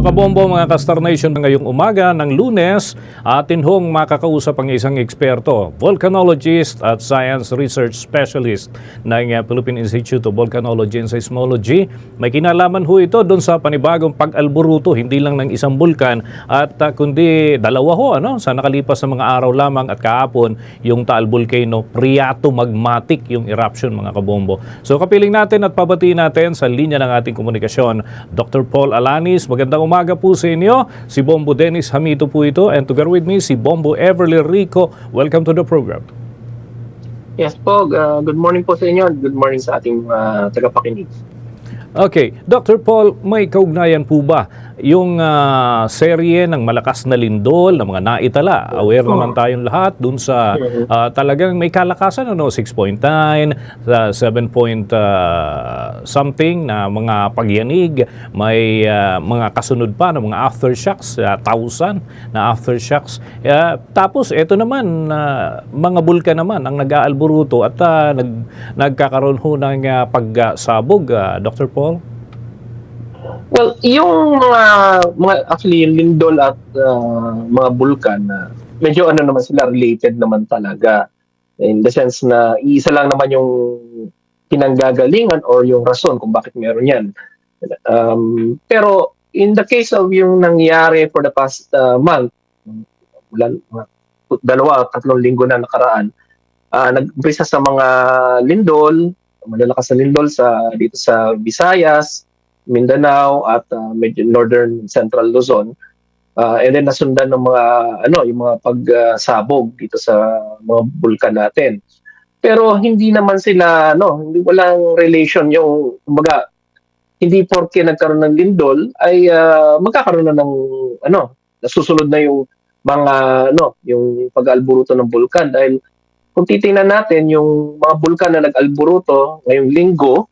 Mga kabombo, mga Kastar Nation, ngayong umaga ng lunes, atin hong makakausap ang isang eksperto, volcanologist at science research specialist ng uh, Philippine Institute of Volcanology and Seismology. May kinalaman ho ito doon sa panibagong pag-alburuto, hindi lang ng isang bulkan at uh, kundi dalawa ho ano, sa nakalipas na mga araw lamang at kahapon yung Taal Volcano, Priato Magmatic yung eruption mga kabombo. So kapiling natin at pabatiin natin sa linya ng ating komunikasyon, Dr. Paul Alanis, magandang umaga po sa inyo. Si Bombo Dennis Hamito po ito and together with me si Bombo Everly Rico. Welcome to the program. Yes po, uh, good morning po sa inyo. Good morning sa ating uh, tagapakinig. Okay, Dr. Paul, may kaugnayan po ba yung ah, serye ng malakas na lindol na mga naitala? Aware naman tayong lahat dun sa ah, talagang may kalakasan ano 6.9, sa 7 point ah, something na mga pagyanig, may ah, mga kasunod pa ng mga aftershocks, uh, 1,000 na aftershocks. Ah, tapos ito naman ah, mga bulkan naman ang nag-aalburuto at ah, nag nagkakaroon ho ng ah, pagsabog, ah, Dr. Paul. Well, yung mga, mga actually yung lindol at uh, mga bulkan na medyo ano naman sila related naman talaga in the sense na isa lang naman yung pinanggagalingan or yung rason kung bakit meron yan. Um, pero in the case of yung nangyari for the past uh, month, ulan, dalawa, tatlong linggo na nakaraan, uh, nag-umpisa sa mga lindol, malalakas na lindol sa dito sa Visayas, Mindanao at uh, medyo northern central Luzon. Uh, and then nasundan ng mga ano yung mga pagsabog dito sa mga bulkan natin. Pero hindi naman sila no, hindi walang relation yung kumbaga hindi porke nagkaroon ng lindol ay uh, magkakaroon na ng ano, nasusunod na yung mga ano, yung pag-alburuto ng bulkan dahil kung titingnan natin yung mga bulkan na nag-alburuto ngayong linggo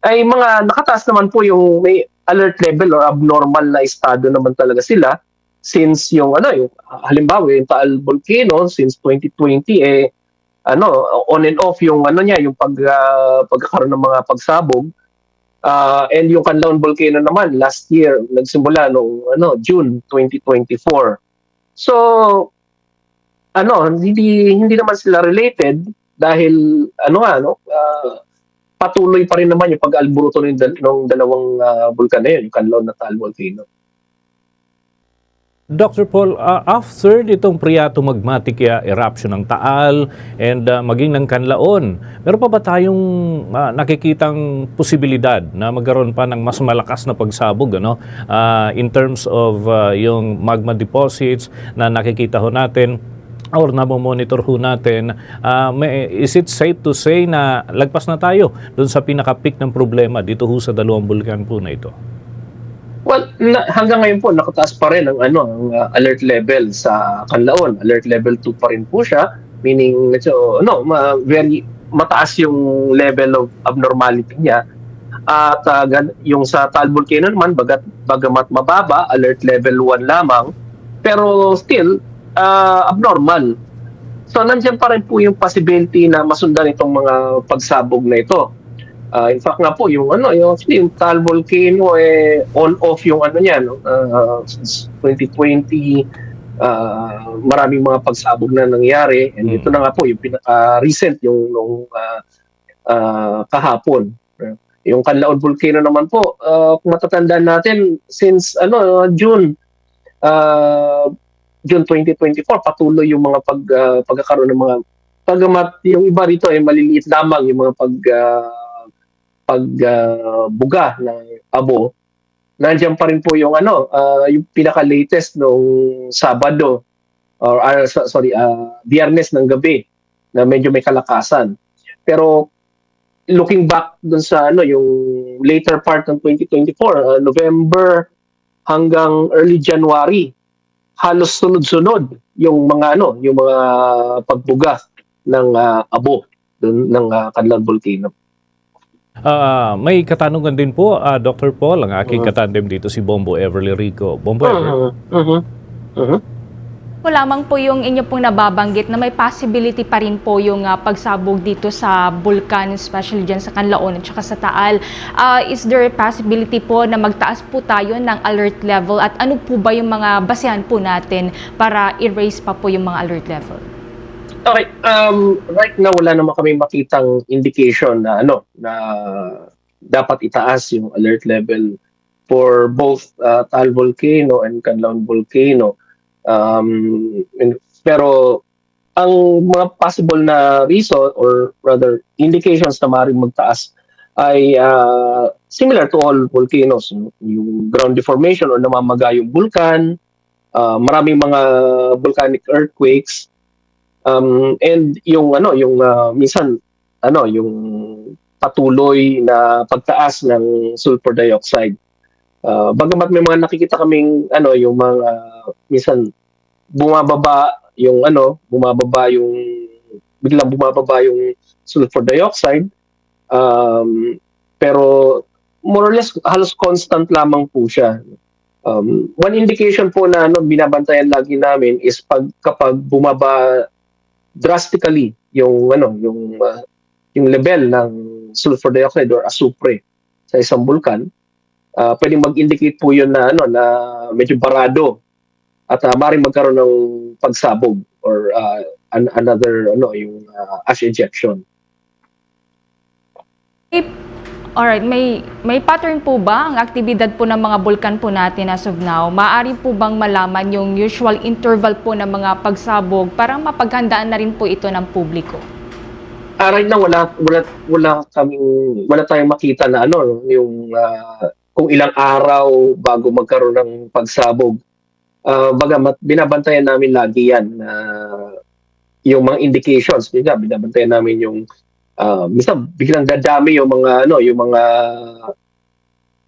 ay mga nakataas naman po yung may alert level or abnormal na estado naman talaga sila since yung ano yung halimbawa yung Taal Volcano since 2020 eh ano on and off yung ano niya yung pag uh, pagkakaroon ng mga pagsabog. Uh, and yung Canlaon Volcano naman last year nagsimula nung ano June 2024 so ano hindi hindi naman sila related dahil ano nga no uh, patuloy pa rin naman yung pag-alburuto ng, dal- ng dalawang uh, bulkan na yun, yung Canlaon at Taal Volcano. Dr. Paul, uh, after itong Priato Magmatic uh, eruption ng Taal and uh, maging ng Kanlaon, meron pa ba tayong uh, nakikitang posibilidad na magkaroon pa ng mas malakas na pagsabog ano? Uh, in terms of uh, yung magma deposits na nakikita ho natin or monitor ho natin, uh, may, is it safe to say na lagpas na tayo doon sa pinaka-peak ng problema dito ho sa dalawang bulkan po na ito? Well, na, hanggang ngayon po nakataas pa rin ang ano ang uh, alert level sa Canlaon. Alert level 2 pa rin po siya, meaning so no, ma, very mataas yung level of abnormality niya. At uh, yung sa Taal Volcano naman bagat bagamat mababa, alert level 1 lamang, pero still uh, abnormal. So nandiyan pa rin po yung possibility na masundan itong mga pagsabog na ito. Uh, in fact nga po, yung ano, yung, yung Taal Volcano, eh, on-off yung ano niya, no? uh, since 2020, uh, maraming mga pagsabog na nangyari. And Hmm. ito na nga po, yung pinaka-recent, yung nung uh, uh, kahapon. Yung Canlaon Volcano naman po, uh, kung matatandaan natin, since ano June, uh, June 2024, patuloy yung mga pag, uh, pagkakaroon ng mga pagamat yung iba rito ay maliliit lamang yung mga pag uh, pagbuga uh, ng abo, nandiyan pa rin po yung ano, uh, yung pinaka-latest nung Sabado or uh, sorry, uh, Biyernes ng gabi na medyo may kalakasan. Pero looking back dun sa ano yung later part ng 2024, uh, November hanggang early January, halos sunod-sunod yung mga ano, yung mga pagbuga ng uh, abo dun, ng uh, Canlaon Volcano. Uh, may katanungan din po, uh, Dr. Paul, ang aking Uh-huh. katandem dito si Bombo Everly Rico. Bombo Everly, Uh-huh. Uh-huh. Po lamang po yung inyo pong nababanggit na may possibility pa rin po yung ah, pagsabog dito sa bulkan, especially dyan sa Canlaon at saka sa Taal. Ah, is there a possibility po na magtaas po tayo ng alert level at ano po ba yung mga basehan po natin para i-raise pa po yung mga alert level? Okay, um, right now wala naman kami makitang indication na ano na dapat itaas yung alert level for both uh, Taal Volcano and Canlaon Volcano. Um, pero ang mga possible na reason or rather indications na maaaring magtaas ay uh, similar to all volcanoes. no? Yung ground deformation or namamaga yung vulkan, uh, maraming mga volcanic earthquakes, um, and yung ano yung uh, minsan ano yung patuloy na pagtaas ng sulfur dioxide uh, bagamat may mga nakikita kaming ano yung mga minsan bumababa yung ano bumababa yung biglang bumababa yung sulfur dioxide. Um, pero more or less halos constant lamang po siya. Um, one indication po na ano binabantayan lagi namin is pag kapag bumaba drastically yung ano yung uh, yung level ng sulfur dioxide or asupre sa isang bulkan uh, pwedeng mag-indicate po yun na ano na medyo barado at uh, maaaring magkaroon ng pagsabog or uh, an- another ano yung uh, ash ejection Alright, may, may pattern po ba ang aktibidad po ng mga bulkan po natin as of now? Maaari po bang malaman yung usual interval po ng mga pagsabog para mapaghandaan na rin po ito ng publiko? Ah, right now wala wala wala kaming wala tayong makita na ano yung ah, kung ilang araw bago magkaroon ng pagsabog. Ah, bagamat binabantayan namin lagi yan na yung mga indications, nga, binabantayan namin yung ah, minsan biglang dadami yung mga ano, yung mga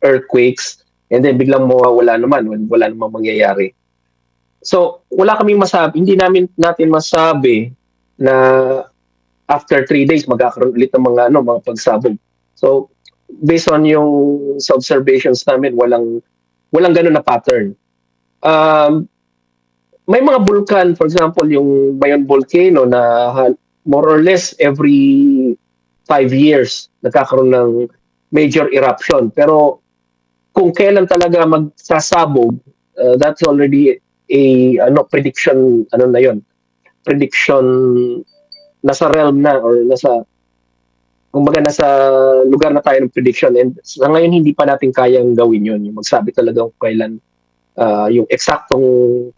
earthquakes and then biglang mawawala naman when wala namang mangyayari. So, wala kaming masabi, hindi namin natin masabi na after three days magkakaroon ulit ng mga ano mga pagsabog. So based on yung sa observations namin walang walang ganun na pattern. Um, may mga bulkan for example yung Mayon volcano na more or less every five years nagkakaroon ng major eruption pero kung kailan talaga magsasabog uh, that's already a ano prediction ano na yon prediction nasa realm na or nasa kumbaga nasa lugar na tayo ng prediction and sa ngayon hindi pa natin kayang gawin yun yung magsabi talaga kung kailan ah, yung eksaktong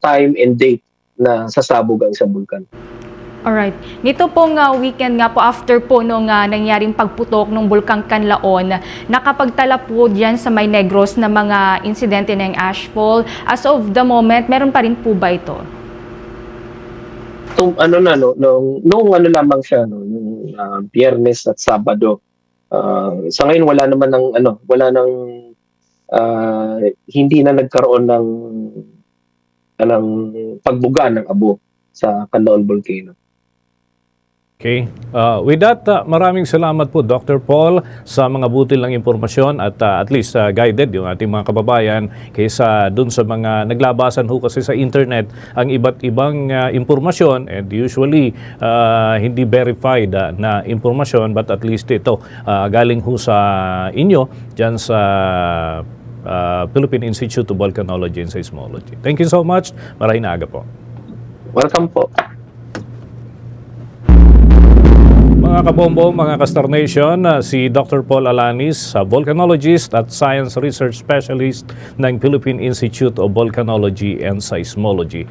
time and date na sasabog ang isang bulkan. Alright. Nito pong ah, weekend nga po after po nung ah, nangyaring pagputok ng Bulkang Canlaon, nakapagtala po diyan sa May Negros na mga insidente ng ashfall. As of the moment, meron pa rin po ba ito? Tung, ano na no, nung, nung ano lamang siya no, yung ah, Biyernes at Sabado. Ah, sa ngayon wala naman ng ano, wala nang ah, hindi na nagkaroon ng anong pagbuga ng abo sa Canlaon Volcano. Okay. Uh, with that, uh, maraming salamat po Dr. Paul sa mga butil ng impormasyon at uh, at least uh, guided yung ating mga kababayan kaysa dun sa mga naglabasan ho kasi sa internet ang iba't ibang uh, impormasyon and usually uh, hindi verified uh, na impormasyon but at least ito uh, galing ho sa inyo dyan sa uh, Philippine Institute of Volcanology and Seismology. Thank you so much. Maraming aga po. Welcome po. Mga kabombo, mga Kastar Nation, uh, si Dr. Paul Alanis, uh, volcanologist at science research specialist ng Philippine Institute of Volcanology and Seismology.